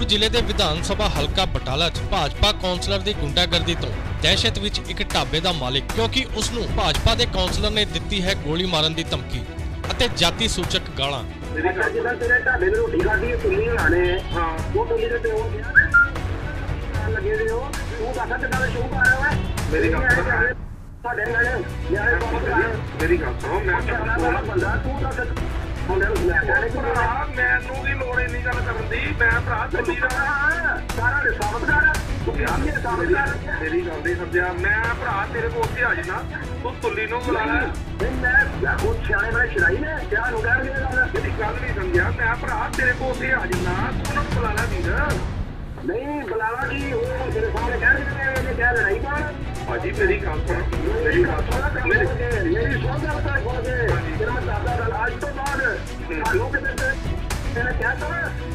ਫਿਰੋਜ਼ਪੁਰ ਜ਼ਿਲ੍ਹੇ ਦੇ ਵਿਧਾਨ ਸਭਾ ਹਲਕਾ ਬਟਾਲਾ 'ਚ ਭਾਜਪਾ ਕੌਂਸਲਰ ਦੀ ਗੁੰਡਾਗਰਦੀ ਤੋਂ ਦਹਿਸ਼ਤ ਵਿੱਚ ਇੱਕ ਢਾਬੇ ਦਾ ਮਾਲਕ ਕਿਉਂਕਿ ਉਸ ਨੂੰ ਭਾਜਪਾ ਦੇ ਕੌਂਸਲਰ ਨੇ ਦਿੱਤੀ ਹੈ ਗੋਲੀ ਮਾਰਨ ਦੀ ਧਮਕੀ ਅਤੇ ਜਾਤੀ ਸੂਚਕ ਗਾਲਾਂ ਅੱਛਾ ਜਿੱਦਾਂ ਤੇਰੇ ਢਾਬੇ ਤੇ ਰੋਟੀ ਖਾਧੀ ਤੁੱਲੀ ਲਾਣੇ ਹਾਂ ਉਹ ਤੁੱਲੀ ਦੇ ਤੇ ਉਹ ਗਿਆ ਲੱਗੇ ਦੇ ਹੋ ਤੂੰ ਦੱਸ ਕਿੱਦਾਂ ਦੇ ਸ਼ੋਅ ਕਰ ਰਿਹਾ ਹੈ ਮੇਰੀ ਗੱਲ ਸੁਣ। ਸਾਡੇ ਨਾਲ ਯਾਰ ਬਹੁਤ ਮੇਰੀ ਗੱਲ ਸੁਣੋ ਮੈਂ ਬੰਦਾ ਤੂੰ ਦੱਸ ਭਰਾ ਮੈਨੂੰ ਕੀ ਲੋੜ ਇੰਨੀ ਗੱਲ ਕਰਨ ਦੀ ਮੈਂ ਭਰਾ ਦਿੱਲੀ ਦਾ ਸਾਰਾ ਦੇ ਸਾਬਤ ਕਰ ਤੂੰ ਕੀ ਮੇਰੀ ਗੱਲ ਨਹੀਂ ਸਮਝਿਆ ਮੈਂ ਭਰਾ ਤੇਰੇ ਕੋਲ ਉੱਥੇ ਆ ਜਾਣਾ ਤੂੰ ਤੁੱਲੀ ਨੂੰ ਬੁਲਾ ਲੈ ਨਹੀਂ ਮੈਂ ਉਹ ਸਿਆਣੇ ਬੜੇ ਸ਼ਰਾਈ ਨੇ ਕਿਆ ਨੂੰ ਕਹਿ ਰਿਹਾ ਮੇਰੀ ਗੱਲ ਨਹੀਂ ਸਮਝਿਆ ਮੈਂ ਭਰਾ ਤੇਰੇ ਕੋਲ ਉੱਥੇ ਆ ਜਾਣਾ ਤੂੰ ਉਹਨੂੰ ਬੁਲਾ ਲੈ ਵੀਰ ਨਹੀਂ ਬੁਲਾਵਾ ਕੀ ਉਹ ਤੇਰੇ ਸਾਹਮਣੇ ਕਹਿ ਰਹੇ ਨੇ ਇਹਨੇ ਲੜਾਈ ਪਾ ਭਾਜੀ ਮੇਰੀ ਗੱਲ ਸੁਣ ਮੇਰੀ ਗੱਲ ਸੁਣ ਮੇਰੀ ਮੇਰੀ ਸੋਚ ਦਾ ਪਤਾ ਖੋਲ ਫਿਰ ਮੈਂ ਦਾਦਾ ਦਾ ਅੱਜ ਤੋਂ ਬਾਅਦ ਲੋਕ ਕਿਤੇ ਤੇ ਇਹਨੇ ਕਿਹਾ ਤਾਂ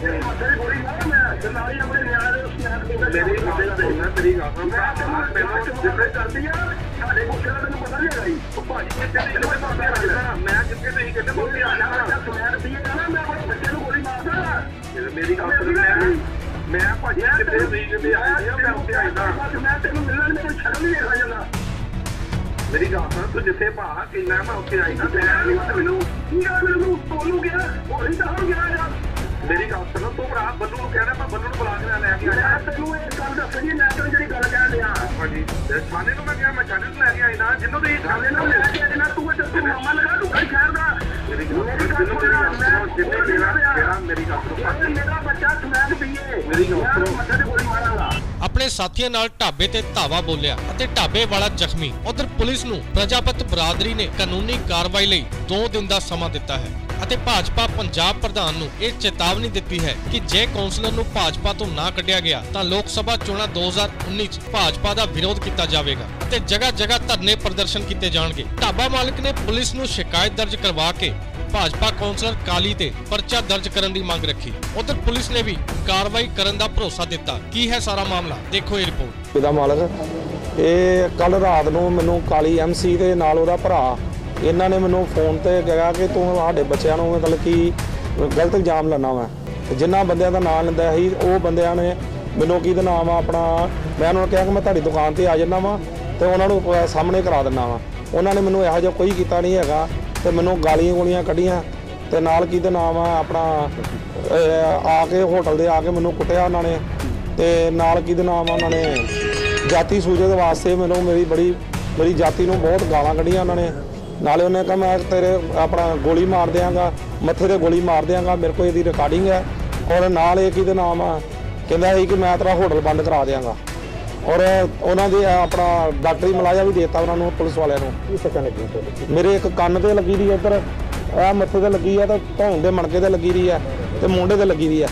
ਇਹ ਮੱਥੇ ਦੀ ਗੋਲੀ ਮਾਰ ਮੈਂ ਤੇ ਨਾਲ ਹੀ ਆਪਣੇ ਨਿਆਣੇ ਦੇ ਉਸ ਨਿਆਣੇ ਦੇ ਮੇਰੀ ਗੱਲ ਸੁਣ ਮੈਂ ਤੇਰੀ ਗੱਲ ਸੁਣ। ਮੈਂ ਮੈਨੂੰ ਜਿੱਥੇ ਕਰਦੀ ਆ ਸਾਡੇ ਕੋਲ ਕਿਹੜਾ ਤੈਨੂੰ ਪਤਾ ਨਹੀਂ ਹੈਗਾ ਜੀ। ਉਹ ਭਾਜੀ ਕਿੱਥੇ ਨਹੀਂ ਕਿੱਥੇ ਪਹੁੰਚਿਆ ਲੱਗਦਾ ਮੈਂ ਕਿੱਥੇ ਨਹੀਂ ਕਿੱਥੇ ਪਹੁੰਚਿਆ ਮੈਂ ਬੱਚਾ ਸਮੈਰ ਪੀਏ ਨਾ ਮੈਂ ਆਪਣੇ ਬੱਚੇ ਨੂੰ ਗੋਲੀ ਮਾਰਦਾ। ਮੇਰੀ ਗੱਲ ਸੁਣ ਮੈਂ ਮੈਂ ਭਾਜੀ ਆਇਆ ਮੈਂ ਉੱਥੇ ਆਇਆ ਮੈਂ ਤੈਨੂੰ ਮਿਲਣ ਮੈਨੂੰ ਸ਼ਰਮ ਨਹੀਂ ਆ ਜਾਂਦਾ ਮੇਰੀ ਗੱਲ ਸੁਣ ਤੂੰ ਜਿੱਥੇ ਭਾ ਕਿੰਨਾ ਮੈਂ ਉੱਥੇ ਆਈ ਨਾ ਮੈਂ ਮੈਂ ਮੈਨੂੰ ਕੀ ਆ ਮੈਨੂੰ ਤੋਲੂ ਗਿਆ ਉਹ ਹੀ ਤਾਂ ਹੋ ਗਿਆ ਯਾਰ ਮੇਰੀ ਗੱਲ ਸੁਣ ਤੂੰ ਭਰਾ ਬੱਲੂ ਨੂੰ ਕਹਿਣਾ ਮੈਂ ਬੱਲੂ ਨੂੰ ਬੁਲਾ ਕੇ ਲੈ ਕੇ ਆਇਆ। ਤੈਨੂੰ ਇਹ ਗੱਲ ਦੱਸਣੀ ਮੈਂ ਤੈਨੂੰ ਜਿਹੜੀ ਗੱਲ ਕਹਿ ਰਿਹਾ ਹਾਂਜੀ ਤੇ ਥਾਣੇ ਨੂੰ ਮੈਂ ਕਿਹਾ ਮੈਂ ਨੂੰ ਲੈ ਕੇ ਨਾ ਜਿੰਨੂੰ ਤੁਸੀਂ ਸਾਲੇ ਨਾਲ ਲੈ ਕੇ ਜਿਹੜਾ ਆਪਣੇ ਸਾਥੀਆਂ ਨਾਲ ਢਾਬੇ ਤੇ ਧਾਵਾ ਬੋਲਿਆ ਅਤੇ ਢਾਬੇ ਵਾਲਾ ਜ਼ਖਮੀ। ਉਧਰ ਪੁਲਿਸ ਨੂੰ ਪ੍ਰਜਾਪਤ ਬਰਾਦਰੀ ਨੇ ਕਾਨੂੰਨੀ ਕਾਰਵਾਈ ਲਈ 2 ਦਿਨ ਦਾ ਸਮਾਂ ਦਿੱਤਾ ਹੈ ਅਤੇ ਭਾਜਪਾ ਪੰਜਾਬ ਪ੍ਰਧਾਨ ਨੂੰ ਇਹ ਚੇਤਾਵਨੀ ਦਿੱਤੀ ਹੈ ਕਿ ਜੇ ਕੌਂਸਲਰ ਨੂੰ ਭਾਜਪਾ ਤੋਂ ਨਾ ਕੱਢਿਆ ਗਿਆ ਤਾਂ ਲੋਕ ਸਭਾ ਚੋਣਾਂ 2019 ਚ ਭਾਜਪਾ ਦਾ ਵਿਰੋਧ ਕੀਤਾ ਜਾਵੇਗਾ ਅਤੇ ਜਗ੍ਹਾ ਜਗ੍ਹਾ ਧਰਨੇ ਪ੍ਰਦਰਸ਼ਨ ਕੀਤੇ ਜਾਣਗੇ। ਢਾਬਾ ਮਾਲਕ ਨੇ ਪੁਲਿਸ ਨੂੰ ਸ਼ਿਕਾਇਤ ਦਰਜ ਕਰਵਾ ਕੇ ਭਾਜਪਾ ਕੌਂਸਲਰ ਕਾਲੀ ਤੇ ਪਰਚਾ ਦਰਜ ਕਰਨ ਦੀ ਮੰਗ ਰੱਖੀ। ਉਧਰ ਪੁਲਿਸ ਨੇ ਵੀ ਕਾਰਵਾਈ ਕਰਨ ਦਾ ਭਰੋਸਾ ਦਿੱਤਾ। ਕੀ ਹੈ ਸਾਰਾ ਮਾਮਲਾ? ਦੇਖੋ ਇਹ ਰਿਪੋਰਟ। ਇਹਦਾ ਮਾਲਕ, ਇਹ ਕੱਲ ਰਾਤ ਨੂੰ ਮੈਨੂੰ ਕਾਲੀ ਐਮਸੀ ਦੇ ਨਾਲ ਉਹਦਾ ਭਰਾ, ਇਹਨਾਂ ਨੇ ਮੈਨੂੰ ਫੋਨ ਤੇ ਕਿਹਾ ਕਿ ਤੂੰ ਸਾਡੇ ਬੱਚਿਆਂ ਨੂੰ ਮਤਲਬ ਕਿ ਗਲਤ ਇਲਜ਼ਾਮ ਲਾਣਾ ਵਾ। ਤੇ ਜਿਨ੍ਹਾਂ ਬੰਦਿਆਂ ਦਾ ਨਾਮ ਲੈਂਦਾ ਸੀ, ਉਹ ਬੰਦਿਆਂ ਨੇ ਮੈਨੂੰ ਕੀ ਦਾ ਨਾਮ ਆ ਆਪਣਾ, ਮੈਂ ਉਹਨਾਂ ਨੂੰ ਕਿਹਾ ਕਿ ਮੈਂ ਤੁਹਾਡੀ ਦੁਕਾਨ ਤੇ ਆ ਜਾਣਾ ਵਾ ਤੇ ਉਹਨਾਂ ਨੂੰ ਸਾਹਮਣੇ ਕਰਾ ਦਿੰਦਾ ਵਾ। ਉਹਨਾਂ ਨੇ ਮੈਨੂੰ ਇਹੋ ਜਿਹਾ ਕੋਈ ਕੀਤਾ ਨਹੀਂ ਹੈਗਾ। ਤੇ ਮੈਨੂੰ ਗਾਲੀਆਂ ਗੋਲੀਆਂ ਕੱਢੀਆਂ ਤੇ ਨਾਲ ਕੀ ਦਾ ਨਾਮ ਆ ਆਪਣਾ ਆ ਕੇ ਹੋਟਲ ਦੇ ਆ ਕੇ ਮੈਨੂੰ ਕੁੱਟਿਆ ਉਹਨਾਂ ਨੇ ਤੇ ਨਾਲ ਕੀ ਦਾ ਨਾਮ ਆ ਉਹਨਾਂ ਨੇ ਜਾਤੀ ਸੂਚਕ ਦੇ ਵਾਸਤੇ ਮੈਨੂੰ ਮੇਰੀ ਬੜੀ, ਮੇਰੀ ਜਾਤੀ ਨੂੰ ਬਹੁਤ ਗਾਲਾਂ ਕੱਢੀਆਂ ਉਹਨਾਂ ਨੇ। ਨਾਲੇ ਉਹਨੇ ਕਿਹਾ, ਮੈਂ ਤੇਰੇ ਆਪਣਾ ਗੋਲੀ ਮਾਰ ਦਿਆਂਗਾ, ਮੱਥੇ ਤੇ ਗੋਲੀ ਮਾਰ ਦਿਆਂਗਾ, ਮੇਰੇ ਕੋਲ ਇਹਦੀ ਰਿਕਾਰਡਿੰਗ ਹੈ। ਔਰ ਨਾਲ ਇਹ ਕਿਹਦੇ ਨਾਮ ਆ, ਕਹਿੰਦਾ ਸੀ ਕਿ ਮੈਂ ਤੇਰਾ ਹੋਟਲ ਬੰਦ ਕਰਾ ਦਿਆਂਗਾ। ਔਰ ਉਹਨਾਂ ਦੇ ਆਪਣਾ ਡਾਕਟਰੀ ਮਲਾਜਾ ਵੀ ਦੇਤਾ ਉਹਨਾਂ ਨੂੰ ਪੁਲਿਸ ਵਾਲਿਆਂ ਨੂੰ। ਕੀ ਸੱਚਾ ਲੱਗੀ ਮੇਰੇ ਇੱਕ ਕੰਨ ਤੇ ਲੱਗੀ ਦੀ ਇੱਧਰ ਆ ਮੱਥੇ ਤੇ ਲੱਗੀ ਆ ਤੇ ਧੌਣ ਦੇ ਮਣਕੇ ਤੇ ਲੱਗੀ ਦੀ ਆ ਤੇ ਮੋਢੇ ਤੇ ਲੱਗੀ ਦੀ ਆ।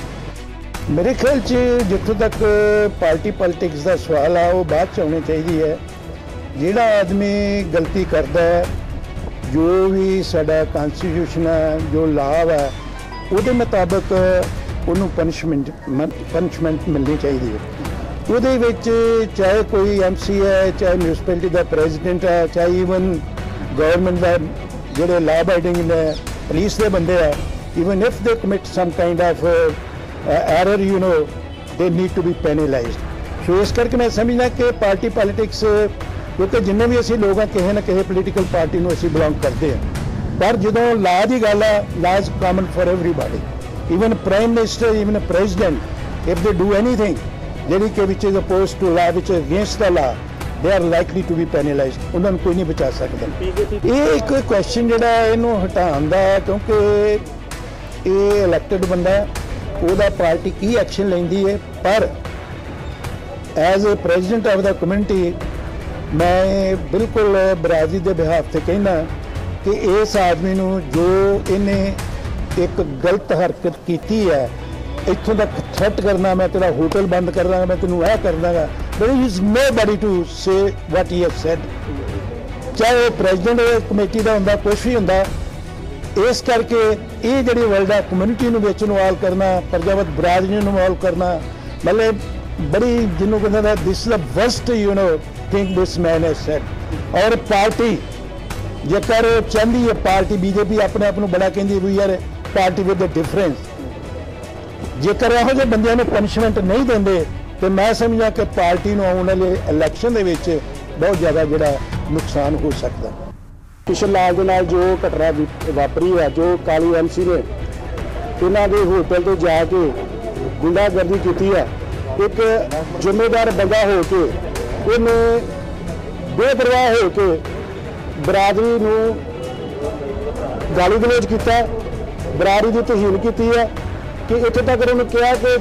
ਮੇਰੇ ਖਿਆਲ 'ਚ ਜਿੱਥੋਂ ਤੱਕ ਪਾਰਟੀ ਪੋਲਿਟਿਕਸ ਦਾ ਸਵਾਲ ਆ ਉਹ ਬਾਅਦ 'ਚ ਹੋਣੀ ਚਾਹੀਦੀ ਹੈ। ਜਿਹੜਾ ਆਦਮੀ ਗਲਤੀ ਕਰਦਾ ਹੈ ਜੋ ਵੀ ਸਾਡਾ ਕਨਸਟੀਟਿਊਸ਼ਨ ਹੈ ਜੋ ਲਾਅ ਹੈ ਉਹਦੇ ਮੁਤਾਬਕ ਉਹਨੂੰ ਪਨਿਸ਼ਮੈਂਟ ਪਨਿਸ਼ਮੈਂਟ ਮਿਲਣੀ ਚਾਹੀਦੀ ਹੈ। ਉਹਦੇ ਵਿੱਚ ਚਾਹੇ ਕੋਈ ਐਮਸੀ ਹੈ, ਚਾਹੇ ਮਿਊਨਿਸਪੈਲਿਟੀ ਦਾ ਪ੍ਰੈਜ਼ੀਡੈਂਟ ਹੈ, ਚਾਹੇ ਇਵਨ ਗਵਰਨਮੈਂਟ ਦਾ ਜਿਹੜੇ ਲਾ ਬਾਈਡਿੰਗ ਨੇ ਪੁਲਿਸ ਦੇ ਬੰਦੇ ਆ even if they commit some kind of error you know they need to be penalized so ਇਸ ਕਰਕੇ ਮੈਂ ਸਮਝਦਾ ਕਿ ਪਾਰਟੀ ਪੋਲਿਟਿਕਸ ਕਿਉਂਕਿ ਜਿੰਨੇ ਵੀ ਅਸੀਂ ਲੋਕ ਆ, ਕਿਸੇ ਨਾ ਕਿਸੇ ਪੋਲੀਟੀਕਲ ਪਾਰਟੀ ਨੂੰ ਅਸੀਂ ਬਿਲੋਂਗ ਕਰਦੇ ਆ। ਪਰ ਜਦੋਂ ਲਾ ਦੀ ਗੱਲ ਆ laws common for everybody even prime minister even president if they do anything ਜਿਹੜੀ ਕਿ ਵਿਚ is opposed to law which against the law they are likely to be penalized ਉਹਨਾਂ ਨੂੰ ਕੋਈ ਨਹੀਂ ਬਚਾ ਸਕਦਾ। ਇਹ ਇੱਕ ਕੁਐਸਚਨ ਜਿਹੜਾ ਇਹਨੂੰ ਹਟਾਉਣ ਦਾ ਕਿਉਂਕਿ ਇਹ ਇਲੈਕਟਡ ਬੰਦਾ ਹੈ, ਉਹਦਾ ਪਾਰਟੀ ਕੀ ਐਕਸ਼ਨ ਲੈਂਦੀ ਹੈ? ਪਰ as a president of the community ਮੈਂ ਬਿਲਕੁਲ ਬਰਾਜ਼ੀ ਦੇ ਬਿਹਾਫ ਤੇ ਕਹਿੰਦਾ ਕਿ ਇਸ ਆਦਮੀ ਨੂੰ ਜੋ ਇਹਨੇ ਇੱਕ ਗਲਤ ਹਰਕਤ ਕੀਤੀ ਹੈ ਇੱਥੋਂ ਤੱਕ ਥ੍ਰੈਟ ਕਰਨਾ, ਮੈਂ ਤੇਰਾ ਹੋਟਲ ਬੰਦ ਕਰ ਦਾਂਗਾ ਮੈਂ ਤੈਨੂੰ ਇਹ ਕਰ ਦਾਂਗਾ but he is nobody to say what he has said ਚਾਹੇ ਪ੍ਰੈਜ਼ੀਡੈਂਟ ਕਮੇਟੀ ਦਾ ਹੁੰਦਾ ਕੁਝ ਵੀ ਹੁੰਦਾ, ਇਸ ਕਰਕੇ ਇਹ ਜਿਹੜੀ ਵਰਲਡ ਆ ਕਮਿਊਨਿਟੀ ਨੂੰ ਵਿੱਚ ਇਨਵੋਲਵ ਕਰਨਾ, ਪ੍ਰਜਾਪਤ ਬਰਾਦਰੀ ਨੂੰ ਇਨਵੋਲਵ ਕਰਨਾ, ਮਤਲਬ ਬੜੀ ਜਿਹਨੂੰ ਕਹਿੰਦਾ ਨਾ this is the worst you know thing this man has said ਔਰ ਪਾਰਟੀ, ਜੇਕਰ ਚਾਹੁੰਦੀ ਹੈ, ਪਾਰਟੀ, ਬੀਜੇਪੀ ਆਪਣੇ ਆਪ ਨੂੰ ਬੜਾ ਕਹਿੰਦੀ ਵੀ ਯਾਰ, ਪਾਰਟੀ ਵਿਦ ਦ ਡਿਫਰੈਂਸ ਜੇਕਰ ਇਹੋ ਜਿਹੇ ਬੰਦਿਆਂ ਨੂੰ ਪਨਿਸ਼ਮੈਂਟ ਨਹੀਂ ਦਿੰਦੇ, ਤੇ ਮੈਂ ਸਮਝਾਂ ਕਿ ਪਾਰਟੀ ਨੂੰ ਆਉਣ ਵਾਲੇ ਇਲੈਕਸ਼ਨ ਦੇ ਵਿੱਚ ਬਹੁਤ ਜ਼ਿਆਦਾ ਜਿਹੜਾ ਨੁਕਸਾਨ ਹੋ ਸਕਦਾ। ਕਿਸ਼ਨ ਲਾਲ ਦੇ ਨਾਲ ਜੋ ਘਟਨਾ ਵਾਪਰੀ ਹੈ ਜੋ ਕਾਲੀ ਐਮਸੀ ਨੇ ਇਹਨਾਂ ਦੇ ਹੋਟਲ ਤੇ ਜਾ ਕੇ ਗੁੰਡਾਗਰਦੀ ਕੀਤੀ ਹੈ ਇੱਕ ਜ਼ਿੰਮੇਦਾਰ ਬੰਦਾ ਹੋ ਕੇ ਉਹਨੇ ਬੇਪਰਵਾਹ ਹੋ ਕੇ ਬਰਾਦਰੀ ਨੂੰ ਗਾਲੀ ਗਲੋਚ ਕੀਤਾ, ਬਰਾਦਰੀ ਦੀ ਤੋਹੀਨ ਕੀਤੀ ਹੈ ਕਿ ਇੱਥੇ ਤੱਕ ਉਹਨੂੰ ਕਿਹਾ ਕਿ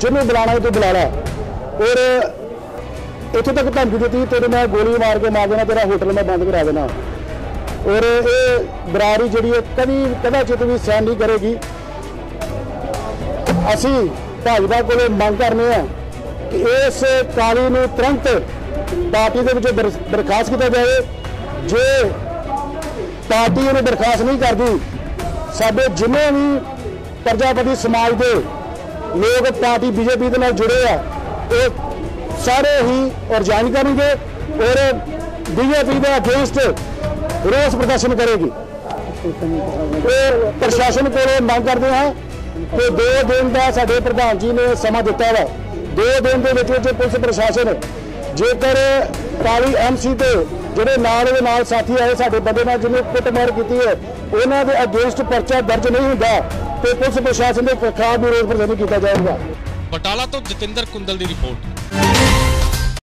ਜਿਹਨੂੰ ਬੁਲਾਣਾ ਹੈ ਤੂੰ ਬੁਲਾ ਲੈ ਔਰ ਇੱਥੇ ਤੱਕ ਧਮਕੀ ਦਿੱਤੀ ਤੇਰੇ ਮੈਂ ਗੋਲੀ ਮਾਰ ਕੇ ਮਾਰ ਦੇਣਾ ਤੇਰਾ ਹੋਟਲ ਮੈਂ ਬੰਦ ਕਰਾ ਦੇਣਾ। ਔਰ ਇਹ ਬਰਾਰੀ ਜਿਹੜੀ ਹੈ ਕਦੀ ਕਦਾਚਿਤ ਵੀ ਸਹਿਣ ਨਹੀਂ ਕਰੇਗੀ। ਅਸੀਂ ਭਾਜਪਾ ਕੋਲੋਂ ਮੰਗ ਕਰਨੇ ਆ ਕਿ ਇਸ ਕਾਲੀ ਨੂੰ ਤੁਰੰਤ ਪਾਰਟੀ ਦੇ ਵਿੱਚੋਂ ਦਰ- ਬਰਖਾਸਤ ਕੀਤਾ ਜਾਵੇ। ਜੇ ਪਾਰਟੀ ਉਹਨੂੰ ਬਰਖਾਸਤ ਨਹੀਂ ਕਰਦੀ, ਸਾਡੇ ਜਿੰਨੇ ਵੀ ਪ੍ਰਜਾਪਤੀ ਸਮਾਜ ਦੇ ਲੋਕ ਪਾਰਟੀ ਬੀਜੇਪੀ ਦੇ ਨਾਲ ਜੁੜੇ ਆ। ਉਹ ਸਾਰੇ ਹੀ ਔਰ ਜਾਇਨ ਕਰਨਗੇ ਔਰ ਬੀਜੇਪੀ ਦੇ ਅਗੇਂਸਟ ਰੋਸ ਪ੍ਰਦਰਸ਼ਨ ਕਰੇਗੀ। ਇਹ ਪ੍ਰਸ਼ਾਸਨ ਕੋਲੋਂ ਮੰਗ ਕਰਦੇ ਹਾਂ ਕਿ ਦੋ ਦਿਨ ਦਾ ਸਾਡੇ ਪ੍ਰਧਾਨ ਜੀ ਨੇ ਸਮਾਂ ਦਿੱਤਾ ਵਾ। ਦੋ ਦਿਨ ਦੇ ਵਿੱਚ ਵਿੱਚ ਪੁਲਿਸ ਪ੍ਰਸ਼ਾਸਨ ਜੇਕਰ ਕਾਲੀ ਐਮਸੀ ਤੇ ਜਿਹੜੇ ਨਾਲ ਦੇ ਨਾਲ ਸਾਥੀ ਆਏ ਸਾਡੇ ਬੰਦੇ ਨਾਲ ਜਿਹਨੇ ਕੁੱਟਮਾਰ ਕੀਤੀ ਹੈ, ਉਹਨਾਂ ਦੇ ਅਗੇਂਸਟ ਪਰਚਾ ਦਰਜ ਨਹੀਂ ਹੁੰਦਾ। ਤੇ ਪੁਲਿਸ ਪ੍ਰਸ਼ਾਸਨ ਦੇ ਖਿਲਾਫ ਵਿਰੋਧ ਪ੍ਰਦਰਸ਼ਨ ਕੀਤਾ ਜਾਊਗਾ। ਬਟਾਲਾ ਤੋਂ ਜਤਿੰਦਰ ਕੁੰਦਲ ਦੀ ਰਿਪੋਰਟ।